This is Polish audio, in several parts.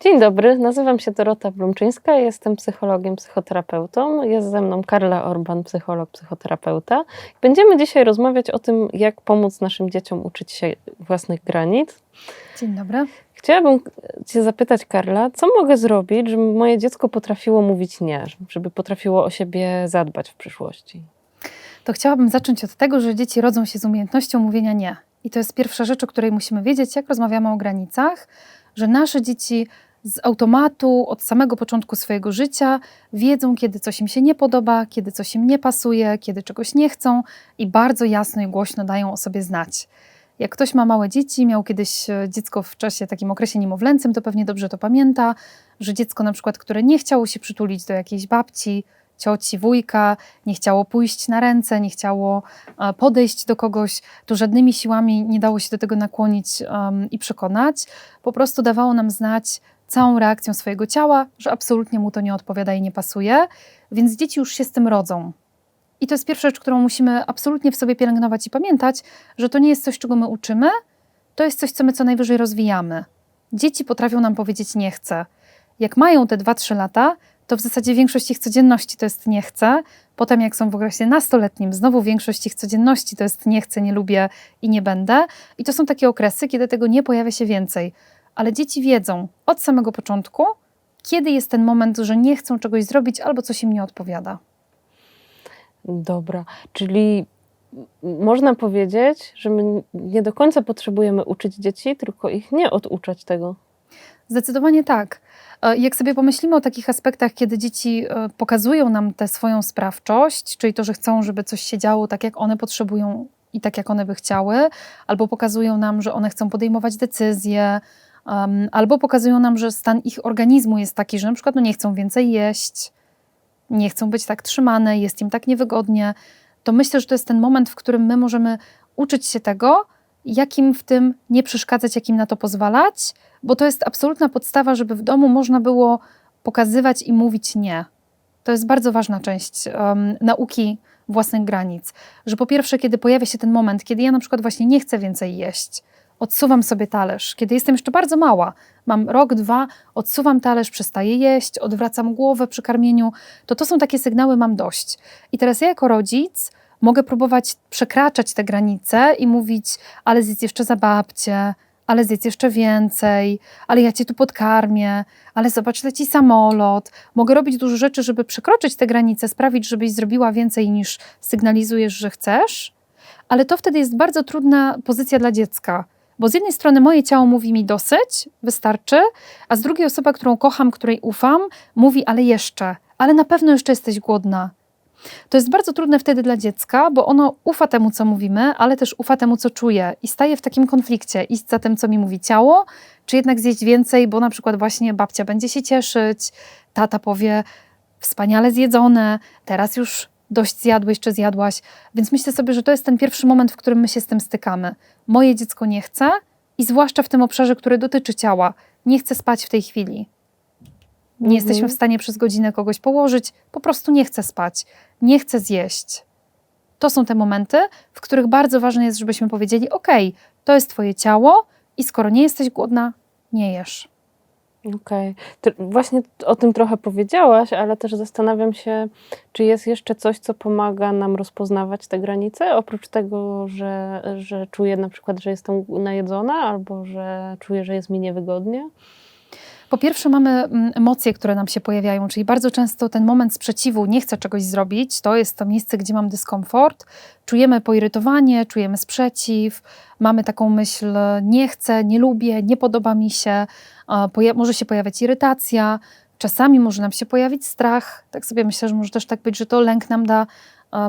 Dzień dobry, nazywam się Dorota Blumczyńska, jestem psychologiem, psychoterapeutą. Jest ze mną Karla Orban, psycholog, psychoterapeuta. Będziemy dzisiaj rozmawiać o tym, jak pomóc naszym dzieciom uczyć się własnych granic. Dzień dobry. Chciałabym Cię zapytać, Karla, co mogę zrobić, żeby moje dziecko potrafiło mówić nie, żeby potrafiło o siebie zadbać w przyszłości? To chciałabym zacząć od tego, że dzieci rodzą się z umiejętnością mówienia nie. I to jest pierwsza rzecz, o której musimy wiedzieć, jak rozmawiamy o granicach, że nasze dzieci z automatu od samego początku swojego życia wiedzą, kiedy coś im się nie podoba, kiedy coś im nie pasuje, kiedy czegoś nie chcą i bardzo jasno i głośno dają o sobie znać. Jak ktoś ma małe dzieci, miał kiedyś e, dziecko w czasie takim okresie niemowlęcym, to pewnie dobrze to pamięta, że dziecko na przykład, które nie chciało się przytulić do jakiejś babci, cioci, wujka, nie chciało pójść na ręce, nie chciało e, podejść do kogoś, to żadnymi siłami nie dało się do tego nakłonić um, i przekonać. Po prostu dawało nam znać całą reakcją swojego ciała, że absolutnie mu to nie odpowiada i nie pasuje, więc dzieci już się z tym rodzą. I to jest pierwsza rzecz, którą musimy absolutnie w sobie pielęgnować i pamiętać, że to nie jest coś, czego my uczymy, to jest coś, co my co najwyżej rozwijamy. Dzieci potrafią nam powiedzieć nie chcę. Jak mają te 2-3 lata, to w zasadzie większość ich codzienności to jest nie chcę. Potem, jak są w okresie nastoletnim, znowu większość ich codzienności to jest nie chcę, nie lubię i nie będę. I to są takie okresy, kiedy tego nie pojawia się więcej. Ale dzieci wiedzą od samego początku, kiedy jest ten moment, że nie chcą czegoś zrobić albo coś im nie odpowiada. Dobra, czyli można powiedzieć, że my nie do końca potrzebujemy uczyć dzieci, tylko ich nie oduczać tego. Zdecydowanie tak. E, jak sobie pomyślimy o takich aspektach, kiedy dzieci e, pokazują nam tę swoją sprawczość, czyli to, że chcą, żeby coś się działo tak, jak one potrzebują i tak, jak one by chciały, albo pokazują nam, że one chcą podejmować decyzje, um, albo pokazują nam, że stan ich organizmu jest taki, że na przykład no, nie chcą więcej jeść, nie chcą być tak trzymane, jest im tak niewygodnie, to myślę, że to jest ten moment, w którym my możemy uczyć się tego, jakim w tym nie przeszkadzać, jakim na to pozwalać, bo to jest absolutna podstawa, żeby w domu można było pokazywać i mówić nie. To jest bardzo ważna część um, nauki własnych granic. Że po pierwsze, kiedy pojawia się ten moment, kiedy ja na przykład właśnie nie chcę więcej jeść, odsuwam sobie talerz, kiedy jestem jeszcze bardzo mała, mam rok, dwa, odsuwam talerz, przestaję jeść, odwracam głowę przy karmieniu, to to są takie sygnały, mam dość. I teraz ja jako rodzic mogę próbować przekraczać te granice i mówić, ale zjedz jeszcze za babcię, ale zjedz jeszcze więcej, ale ja cię tu podkarmię, ale zobacz, leci samolot. Mogę robić dużo rzeczy, żeby przekroczyć te granice, sprawić, żebyś zrobiła więcej niż sygnalizujesz, że chcesz, ale to wtedy jest bardzo trudna pozycja dla dziecka. Bo z jednej strony moje ciało mówi mi dosyć, wystarczy, a z drugiej osoba, którą kocham, której ufam, mówi ale jeszcze, ale na pewno jeszcze jesteś głodna, to jest bardzo trudne wtedy dla dziecka, bo ono ufa temu, co mówimy, ale też ufa temu, co czuje i staje w takim konflikcie. Iść za tym, co mi mówi ciało, czy jednak zjeść więcej, bo na przykład właśnie babcia będzie się cieszyć, tata powie wspaniale zjedzone, teraz już dość zjadłeś czy zjadłaś. Więc myślę sobie, że to jest ten pierwszy moment, w którym my się z tym stykamy. Moje dziecko nie chce i zwłaszcza w tym obszarze, który dotyczy ciała, nie chce spać w tej chwili. Nie mhm. jesteśmy w stanie przez godzinę kogoś położyć, po prostu nie chce spać, nie chce zjeść. To są te momenty, w których bardzo ważne jest, żebyśmy powiedzieli: OK, to jest Twoje ciało, i skoro nie jesteś głodna, nie jesz. Okej. Okay. Właśnie o tym trochę powiedziałaś, ale też zastanawiam się, czy jest jeszcze coś, co pomaga nam rozpoznawać te granice, oprócz tego, że, że czuję na przykład, że jestem najedzona, albo że czuję, że jest mi niewygodnie. Po pierwsze, mamy mm, emocje, które nam się pojawiają, czyli bardzo często ten moment sprzeciwu, nie chcę czegoś zrobić, to jest to miejsce, gdzie mam dyskomfort. Czujemy poirytowanie, czujemy sprzeciw, mamy taką myśl, nie chcę, nie lubię, nie podoba mi się, może się pojawiać irytacja, czasami może nam się pojawić strach. Tak sobie myślę, że może też tak być, że to lęk nam da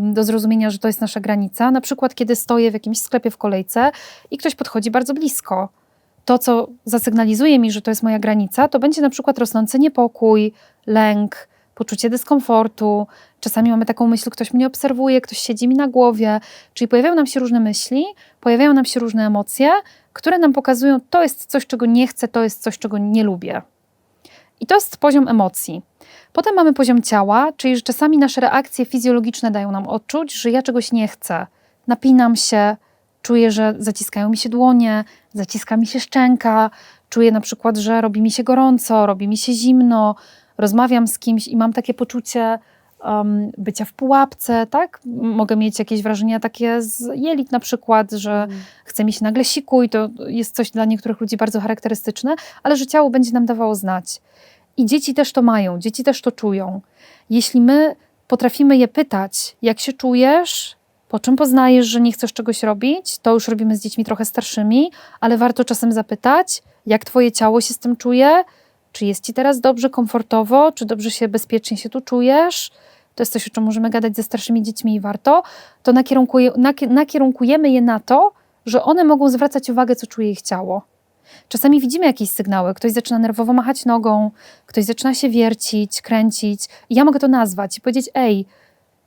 do zrozumienia, że to jest nasza granica. Na przykład, kiedy stoję w jakimś sklepie w kolejce i ktoś podchodzi bardzo blisko to, co zasygnalizuje mi, że to jest moja granica, to będzie na przykład rosnący niepokój, lęk, poczucie dyskomfortu. Czasami mamy taką myśl, ktoś mnie obserwuje, ktoś siedzi mi na głowie. Czyli pojawiają nam się różne myśli, pojawiają nam się różne emocje, które nam pokazują, to jest coś, czego nie chcę, to jest coś, czego nie lubię. I to jest poziom emocji. Potem mamy poziom ciała, czyli że czasami nasze reakcje fizjologiczne dają nam odczuć, że ja czegoś nie chcę. Napinam się, Czuję, że zaciskają mi się dłonie, zaciska mi się szczęka, czuję na przykład, że robi mi się gorąco, robi mi się zimno, rozmawiam z kimś i mam takie poczucie um, bycia w pułapce, tak? Mogę mieć jakieś wrażenia takie z jelit na przykład, że chce mi się nagle siku i to jest coś dla niektórych ludzi bardzo charakterystyczne, ale że ciało będzie nam dawało znać. I dzieci też to mają, dzieci też to czują. Jeśli my potrafimy je pytać, jak się czujesz, po czym poznajesz, że nie chcesz czegoś robić, to już robimy z dziećmi trochę starszymi, ale warto czasem zapytać, jak twoje ciało się z tym czuje, czy jest ci teraz dobrze, komfortowo, czy dobrze się bezpiecznie się tu czujesz. To jest coś, o czym możemy gadać ze starszymi dziećmi i warto. To nakierunkuje, nakie- nakierunkujemy je na to, że one mogą zwracać uwagę, co czuje ich ciało. Czasami widzimy jakieś sygnały. Ktoś zaczyna nerwowo machać nogą, ktoś zaczyna się wiercić, kręcić. I ja mogę to nazwać i powiedzieć: Ej,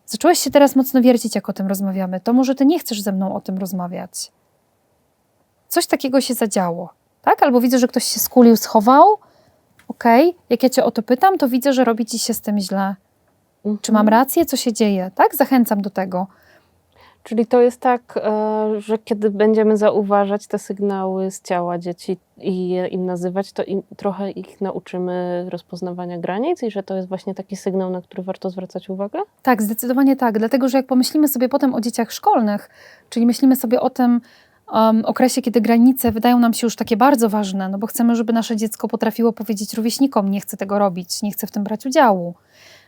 zacząłeś się teraz mocno wiercić, jak o tym rozmawiamy. To może ty nie chcesz ze mną o tym rozmawiać. Coś takiego się zadziało, tak? Albo widzę, że ktoś się skulił, schował. Okej, jak ja cię o to pytam, to widzę, że robi ci się z tym źle. Czy mam rację? Co się dzieje? Tak? Zachęcam do tego. Czyli to jest tak, e, że kiedy będziemy zauważać te sygnały z ciała dzieci i je im nazywać, to im, trochę ich nauczymy rozpoznawania granic i że to jest właśnie taki sygnał, na który warto zwracać uwagę? Tak, zdecydowanie tak. Dlatego, że jak pomyślimy sobie potem o dzieciach szkolnych, czyli myślimy sobie o tym um, okresie, kiedy granice wydają nam się już takie bardzo ważne, no bo chcemy, żeby nasze dziecko potrafiło powiedzieć rówieśnikom, nie chcę tego robić, nie chcę w tym brać udziału.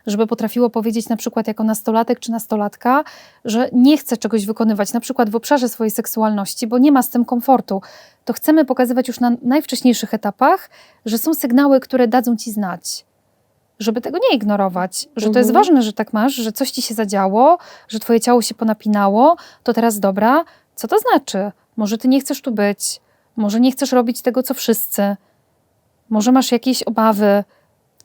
Żeby potrafiło powiedzieć na przykład jako nastolatek czy nastolatka, że nie chce czegoś wykonywać, na przykład w obszarze swojej seksualności, bo nie ma z tym komfortu. To chcemy pokazywać już na najwcześniejszych etapach, że są sygnały, które dadzą ci znać żeby tego nie ignorować, że to jest Mhm. ważne, że tak masz, że coś ci się zadziało, że twoje ciało się ponapinało, to teraz dobra, co to znaczy? Może ty nie chcesz tu być, może nie chcesz robić tego, co wszyscy, może masz jakieś obawy,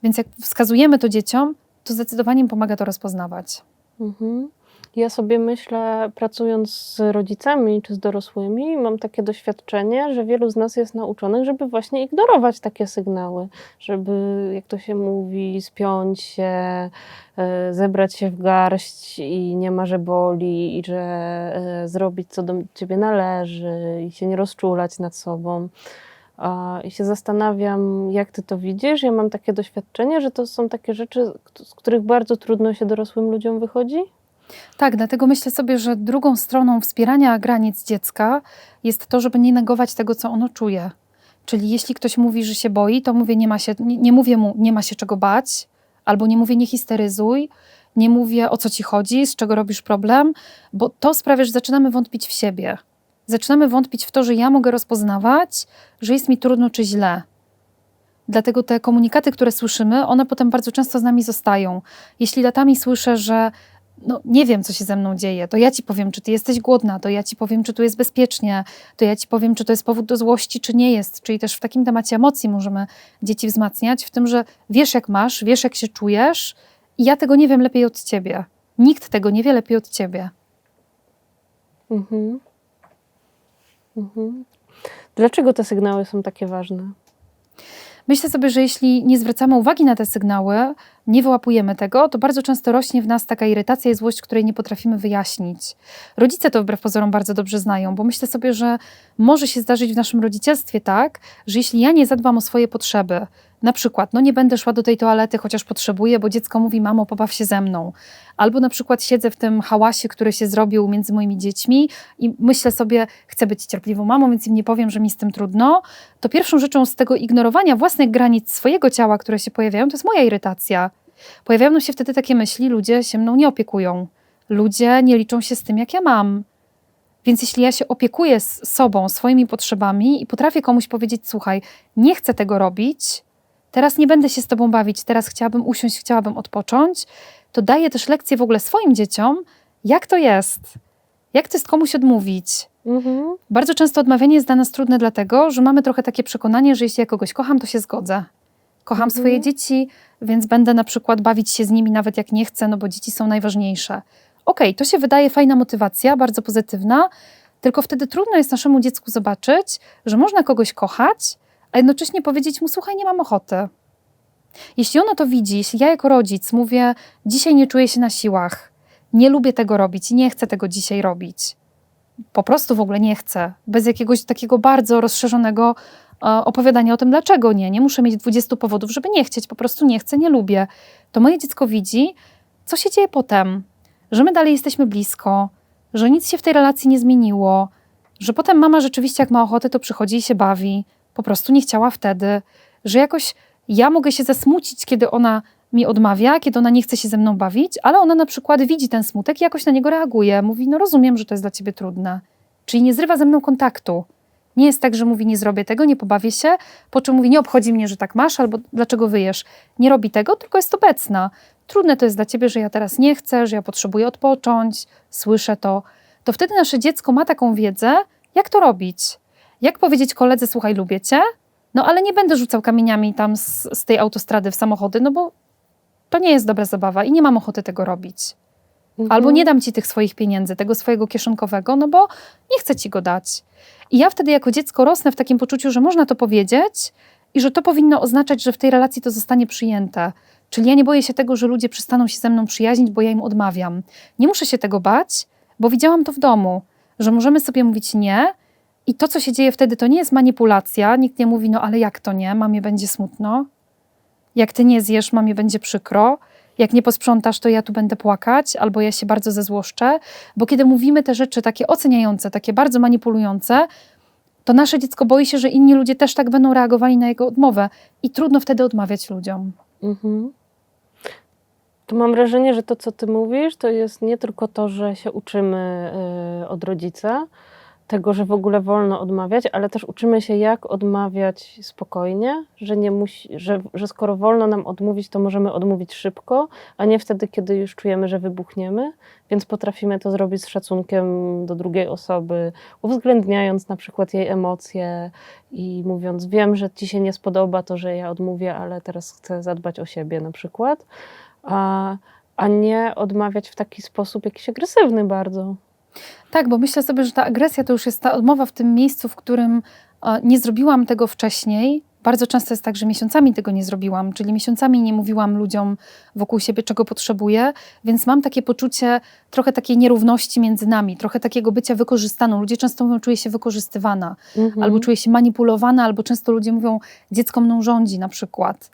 więc jak wskazujemy to dzieciom, to zdecydowanie pomaga to rozpoznawać. Mhm. Ja sobie myślę, pracując z rodzicami czy z dorosłymi, mam takie doświadczenie, że wielu z nas jest nauczonych, żeby właśnie ignorować takie sygnały, żeby, jak to się mówi, spiąć się, e, zebrać się w garść i nie ma, że boli, i że e, zrobić, co do ciebie należy, i się nie rozczulać nad sobą. I się zastanawiam, jak ty to widzisz. Ja mam takie doświadczenie, że to są takie rzeczy, z których bardzo trudno się dorosłym ludziom wychodzi. Tak, dlatego myślę sobie, że drugą stroną wspierania granic dziecka jest to, żeby nie negować tego, co ono czuje. Czyli jeśli ktoś mówi, że się boi, to mówię, nie, ma się, nie, nie mówię mu, nie ma się czego bać, albo nie mówię, nie histeryzuj, nie mówię, o co ci chodzi, z czego robisz problem, bo to sprawia, że zaczynamy wątpić w siebie. Zaczynamy wątpić w to, że ja mogę rozpoznawać, że jest mi trudno czy źle. Dlatego te komunikaty, które słyszymy, one potem bardzo często z nami zostają. Jeśli latami słyszę, że no, nie wiem, co się ze mną dzieje, to ja ci powiem, czy ty jesteś głodna, to ja ci powiem, czy tu jest bezpiecznie, to ja ci powiem, czy to jest powód do złości, czy nie jest. Czyli też w takim temacie emocji możemy dzieci wzmacniać, w tym, że wiesz, jak masz, wiesz, jak się czujesz, i ja tego nie wiem lepiej od ciebie. Nikt tego nie wie lepiej od ciebie. Mhm. Mhm. Dlaczego te sygnały są takie ważne? Myślę sobie, że jeśli nie zwracamy uwagi na te sygnały, nie wyłapujemy tego, to bardzo często rośnie w nas taka irytacja i złość, której nie potrafimy wyjaśnić. Rodzice to wbrew pozorom bardzo dobrze znają, bo myślę sobie, że może się zdarzyć w naszym rodzicielstwie tak, że jeśli ja nie zadbam o swoje potrzeby, na przykład, no nie będę szła do tej toalety, chociaż potrzebuję, bo dziecko mówi, mamo, pobaw się ze mną. Albo na przykład siedzę w tym hałasie, który się zrobił między moimi dziećmi i myślę sobie, chcę być cierpliwą mamą, więc im nie powiem, że mi z tym trudno. To pierwszą rzeczą z tego ignorowania własnych granic swojego ciała, które się pojawiają, to jest moja irytacja. Pojawiają się wtedy takie myśli, ludzie się mną nie opiekują. Ludzie nie liczą się z tym, jak ja mam. Więc jeśli ja się opiekuję z sobą, swoimi potrzebami i potrafię komuś powiedzieć, słuchaj, nie chcę tego robić, teraz nie będę się z tobą bawić, teraz chciałabym usiąść, chciałabym odpocząć, to daję też lekcję w ogóle swoim dzieciom, jak to jest. Jak to jest komuś odmówić? Mhm. Bardzo często odmawianie jest dla nas trudne, dlatego że mamy trochę takie przekonanie, że jeśli ja kogoś kocham, to się zgodzę. Kocham Mhm. swoje dzieci, więc będę na przykład bawić się z nimi nawet jak nie chcę, no bo dzieci są najważniejsze. Okej, to się wydaje fajna motywacja, bardzo pozytywna, tylko wtedy trudno jest naszemu dziecku zobaczyć, że można kogoś kochać, a jednocześnie powiedzieć mu: Słuchaj, nie mam ochoty. Jeśli ono to widzi, jeśli ja jako rodzic mówię: Dzisiaj nie czuję się na siłach, nie lubię tego robić, nie chcę tego dzisiaj robić, po prostu w ogóle nie chcę, bez jakiegoś takiego bardzo rozszerzonego opowiadania o tym, dlaczego nie. Nie muszę mieć 20 powodów, żeby nie chcieć, po prostu nie chcę, nie lubię. To moje dziecko widzi, co się dzieje potem, że my dalej jesteśmy blisko, że nic się w tej relacji nie zmieniło, że potem mama rzeczywiście, jak ma ochotę, to przychodzi i się bawi. Po prostu nie chciała wtedy, że jakoś ja mogę się zasmucić, kiedy ona mi odmawia, kiedy ona nie chce się ze mną bawić, ale ona na przykład widzi ten smutek i jakoś na niego reaguje. Mówi, no rozumiem, że to jest dla ciebie trudne. Czyli nie zrywa ze mną kontaktu. Nie jest tak, że mówi, nie zrobię tego, nie pobawię się, po czym mówi, nie obchodzi mnie, że tak masz, albo dlaczego wyjesz. Nie robi tego, tylko jest obecna. Trudne to jest dla ciebie, że ja teraz nie chcę, że ja potrzebuję odpocząć, słyszę to. To wtedy nasze dziecko ma taką wiedzę, jak to robić. Jak powiedzieć koledze, słuchaj, lubię cię, no ale nie będę rzucał kamieniami tam z, z tej autostrady w samochody, no bo to nie jest dobra zabawa i nie mam ochoty tego robić. Mhm. Albo nie dam ci tych swoich pieniędzy, tego swojego kieszonkowego, no bo nie chcę ci go dać. I ja wtedy jako dziecko rosnę w takim poczuciu, że można to powiedzieć i że to powinno oznaczać, że w tej relacji to zostanie przyjęte. Czyli ja nie boję się tego, że ludzie przestaną się ze mną przyjaźnić, bo ja im odmawiam. Nie muszę się tego bać, bo widziałam to w domu, że możemy sobie mówić nie i to, co się dzieje wtedy, to nie jest manipulacja. Nikt nie mówi, no ale jak to nie, mamie będzie smutno. Jak ty nie zjesz, mamie będzie przykro. Jak nie posprzątasz, to ja tu będę płakać, albo ja się bardzo zezłoszczę. Bo kiedy mówimy te rzeczy takie oceniające, takie bardzo manipulujące, to nasze dziecko boi się, że inni ludzie też tak będą reagowali na jego odmowę i trudno wtedy odmawiać ludziom. Mhm. To mam wrażenie, że to, co ty mówisz, to jest nie tylko to, że się uczymy y, od rodzica, tego, że w ogóle wolno odmawiać, ale też uczymy się, jak odmawiać spokojnie, że, nie musi, że, że skoro wolno nam odmówić, to możemy odmówić szybko, a nie wtedy, kiedy już czujemy, że wybuchniemy, więc potrafimy to zrobić z szacunkiem do drugiej osoby, uwzględniając na przykład jej emocje i mówiąc, wiem, że ci się nie spodoba to, że ja odmówię, ale teraz chcę zadbać o siebie na przykład, a, a nie odmawiać w taki sposób jakiś agresywny bardzo. Tak, bo myślę sobie, że ta agresja to już jest ta odmowa w tym miejscu, w którym e, nie zrobiłam tego wcześniej. Bardzo często jest tak, że miesiącami tego nie zrobiłam, czyli miesiącami nie mówiłam ludziom wokół siebie, czego potrzebuję, więc mam takie poczucie trochę takiej nierówności między nami, trochę takiego bycia wykorzystaną. Ludzie często mówią, czuję się wykorzystywana, Mhm. albo czuję się manipulowana, albo często ludzie mówią, dziecko mną rządzi na przykład.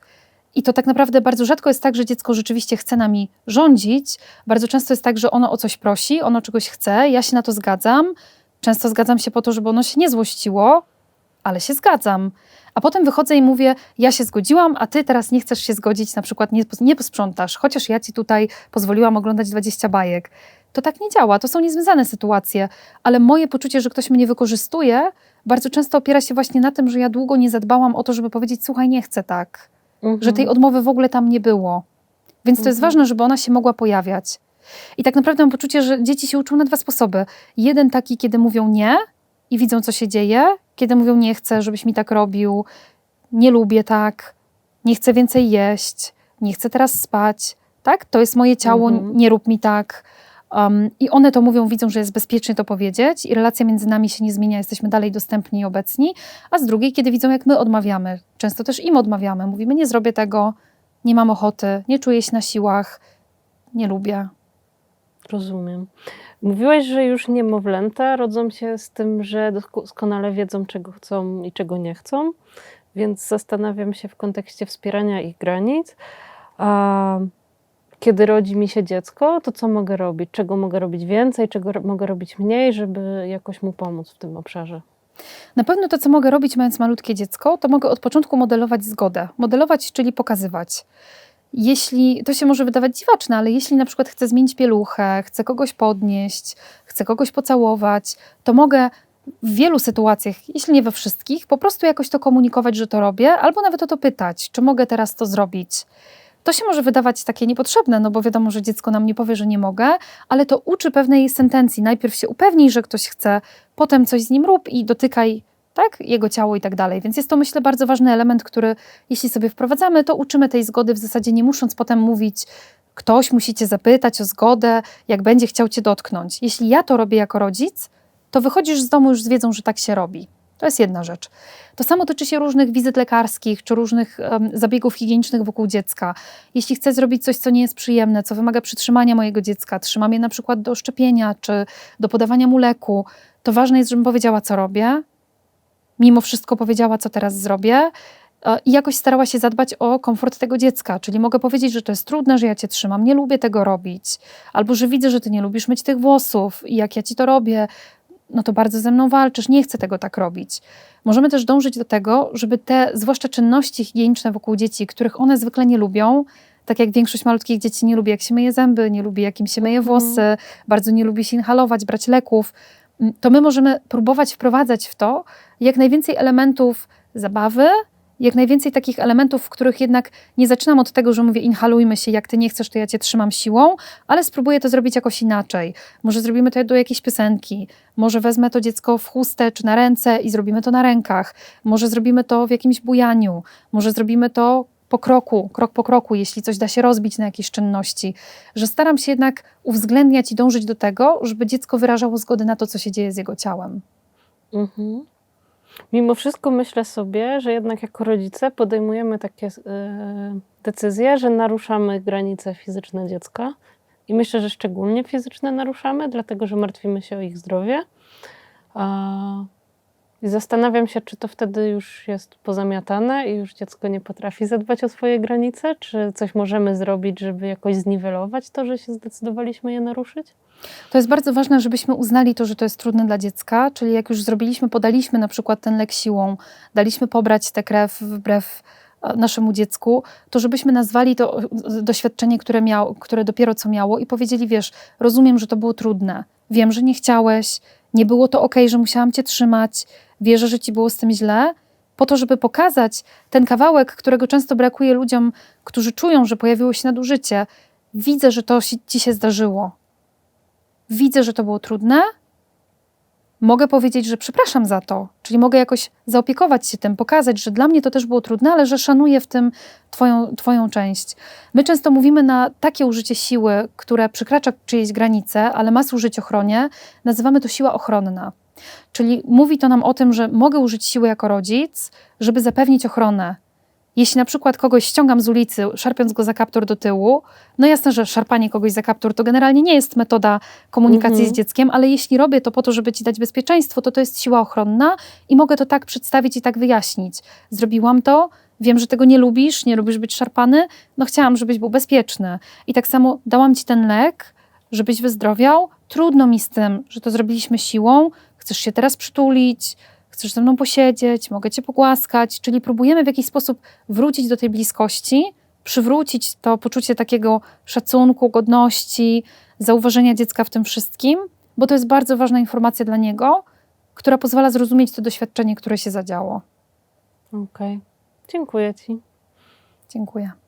I to tak naprawdę bardzo rzadko jest tak, że dziecko rzeczywiście chce nami rządzić. Bardzo często jest tak, że ono o coś prosi, ono czegoś chce, ja się na to zgadzam. Często zgadzam się po to, żeby ono się nie złościło, ale się zgadzam. A potem wychodzę i mówię, ja się zgodziłam, a ty teraz nie chcesz się zgodzić, na przykład nie, nie posprzątasz, chociaż ja ci tutaj pozwoliłam oglądać 20 bajek. To tak nie działa, to są niezwiązane sytuacje, ale moje poczucie, że ktoś mnie wykorzystuje, bardzo często opiera się właśnie na tym, że ja długo nie zadbałam o to, żeby powiedzieć, słuchaj, nie chcę tak Mhm. że tej odmowy w ogóle tam nie było. Więc to jest Mhm. ważne, żeby ona się mogła pojawiać. I tak naprawdę mam poczucie, że dzieci się uczą na dwa sposoby. Jeden taki, kiedy mówią nie i widzą, co się dzieje, kiedy mówią nie chcę, żebyś mi tak robił, nie lubię tak, nie chcę więcej jeść, nie chcę teraz spać, tak? To jest moje ciało, Mhm. nie rób mi tak. Um, I one to mówią, widzą, że jest bezpiecznie to powiedzieć i relacja między nami się nie zmienia, jesteśmy dalej dostępni i obecni. A z drugiej, kiedy widzą, jak my odmawiamy, często też im odmawiamy, mówimy, nie zrobię tego, nie mam ochoty, nie czuję się na siłach, nie lubię. Rozumiem. Mówiłaś, że już niemowlęta rodzą się z tym, że doskonale wiedzą, czego chcą i czego nie chcą, więc zastanawiam się w kontekście wspierania ich granic. A kiedy rodzi mi się dziecko, to co mogę robić? Czego mogę robić więcej, czego mogę robić mniej, żeby jakoś mu pomóc w tym obszarze? Na pewno to, co mogę robić, mając malutkie dziecko, to mogę od początku modelować zgodę. Modelować, czyli pokazywać. Jeśli, to się może wydawać dziwaczne, ale jeśli na przykład chcę zmienić pieluchę, chcę kogoś podnieść, chcę kogoś pocałować, to mogę w wielu sytuacjach, jeśli nie we wszystkich, po prostu jakoś to komunikować, że to robię, albo nawet o to pytać, czy mogę teraz to zrobić. To się może wydawać takie niepotrzebne, no bo wiadomo, że dziecko nam nie powie, że nie mogę, ale to uczy pewnej sentencji. Najpierw się upewnij, że ktoś chce, potem coś z nim rób i dotykaj tak, jego ciało i tak dalej. Więc jest to, myślę, bardzo ważny element, który jeśli sobie wprowadzamy, to uczymy tej zgody w zasadzie nie musząc potem mówić, ktoś musi cię zapytać o zgodę, jak będzie chciał cię dotknąć. Jeśli ja to robię jako rodzic, to wychodzisz z domu już z wiedzą, że tak się robi. To jest jedna rzecz. To samo tyczy się różnych wizyt lekarskich czy różnych em, zabiegów higienicznych wokół dziecka. Jeśli chcę zrobić coś, co nie jest przyjemne, co wymaga przytrzymania mojego dziecka, trzymam je na przykład do szczepienia czy do podawania mu leku, to ważne jest, żebym powiedziała, co robię, mimo wszystko powiedziała, co teraz zrobię. e, I jakoś starała się zadbać o komfort tego dziecka. Czyli mogę powiedzieć, że to jest trudne, że ja cię trzymam, nie lubię tego robić. Albo że widzę, że ty nie lubisz myć tych włosów i jak ja ci to robię, no to bardzo ze mną walczysz, nie chcę tego tak robić. Możemy też dążyć do tego, żeby te, zwłaszcza czynności higieniczne wokół dzieci, których one zwykle nie lubią, tak jak większość malutkich dzieci nie lubi, jak się myje zęby, nie lubi, jak im się myje Mhm. włosy, bardzo nie lubi się inhalować, brać leków, m, to my możemy próbować wprowadzać w to jak najwięcej elementów zabawy, jak najwięcej takich elementów, w których jednak nie zaczynam od tego, że mówię inhalujmy się, jak ty nie chcesz, to ja cię trzymam siłą, ale spróbuję to zrobić jakoś inaczej. Może zrobimy to do jakiejś piosenki, może wezmę to dziecko w chustę czy na ręce i zrobimy to na rękach, może zrobimy to w jakimś bujaniu, może zrobimy to po kroku, krok po kroku, jeśli coś da się rozbić na jakieś czynności, że staram się jednak uwzględniać i dążyć do tego, żeby dziecko wyrażało zgodę na to, co się dzieje z jego ciałem. Mhm. Mimo wszystko myślę sobie, że jednak jako rodzice podejmujemy takie e, decyzje, że naruszamy granice fizyczne dziecka. I myślę, że szczególnie fizyczne naruszamy, dlatego że martwimy się o ich zdrowie. I zastanawiam się, czy to wtedy już jest pozamiatane i już dziecko nie potrafi zadbać o swoje granice, czy coś możemy zrobić, żeby jakoś zniwelować to, że się zdecydowaliśmy je naruszyć? To jest bardzo ważne, żebyśmy uznali to, że to jest trudne dla dziecka, czyli jak już zrobiliśmy, podaliśmy na przykład ten lek siłą, daliśmy pobrać tę krew wbrew e, naszemu dziecku, to żebyśmy nazwali to e, doświadczenie, które, miał, które dopiero co miało i powiedzieli, wiesz, rozumiem, że to było trudne, wiem, że nie chciałeś, nie było to ok, że musiałam cię trzymać, wierzę, że ci było z tym źle, po to, żeby pokazać ten kawałek, którego często brakuje ludziom, którzy czują, że pojawiło się nadużycie. Widzę, że to ci się zdarzyło. Widzę, że to było trudne. Mogę powiedzieć, że przepraszam za to, czyli mogę jakoś zaopiekować się tym, pokazać, że dla mnie to też było trudne, ale że szanuję w tym twoją, twoją część. My często mówimy na takie użycie siły, które przekracza czyjeś granice, ale ma służyć ochronie, nazywamy to siła ochronna. Czyli mówi to nam o tym, że mogę użyć siły jako rodzic, żeby zapewnić ochronę. Jeśli na przykład kogoś ściągam z ulicy, szarpiąc go za kaptur do tyłu, no jasne, że szarpanie kogoś za kaptur to generalnie nie jest metoda komunikacji Mhm. z dzieckiem, ale jeśli robię to po to, żeby ci dać bezpieczeństwo, to to jest siła ochronna i mogę to tak przedstawić i tak wyjaśnić. Zrobiłam to, wiem, że tego nie lubisz, nie lubisz być szarpany, no chciałam, żebyś był bezpieczny. I tak samo dałam ci ten lek, żebyś wyzdrowiał. Trudno mi z tym, że to zrobiliśmy siłą, chcesz się teraz przytulić, chcesz ze mną posiedzieć, mogę cię pogłaskać, czyli próbujemy w jakiś sposób wrócić do tej bliskości, przywrócić to poczucie takiego szacunku, godności, zauważenia dziecka w tym wszystkim, bo to jest bardzo ważna informacja dla niego, która pozwala zrozumieć to doświadczenie, które się zadziało. Okej. Dziękuję Ci. Dziękuję.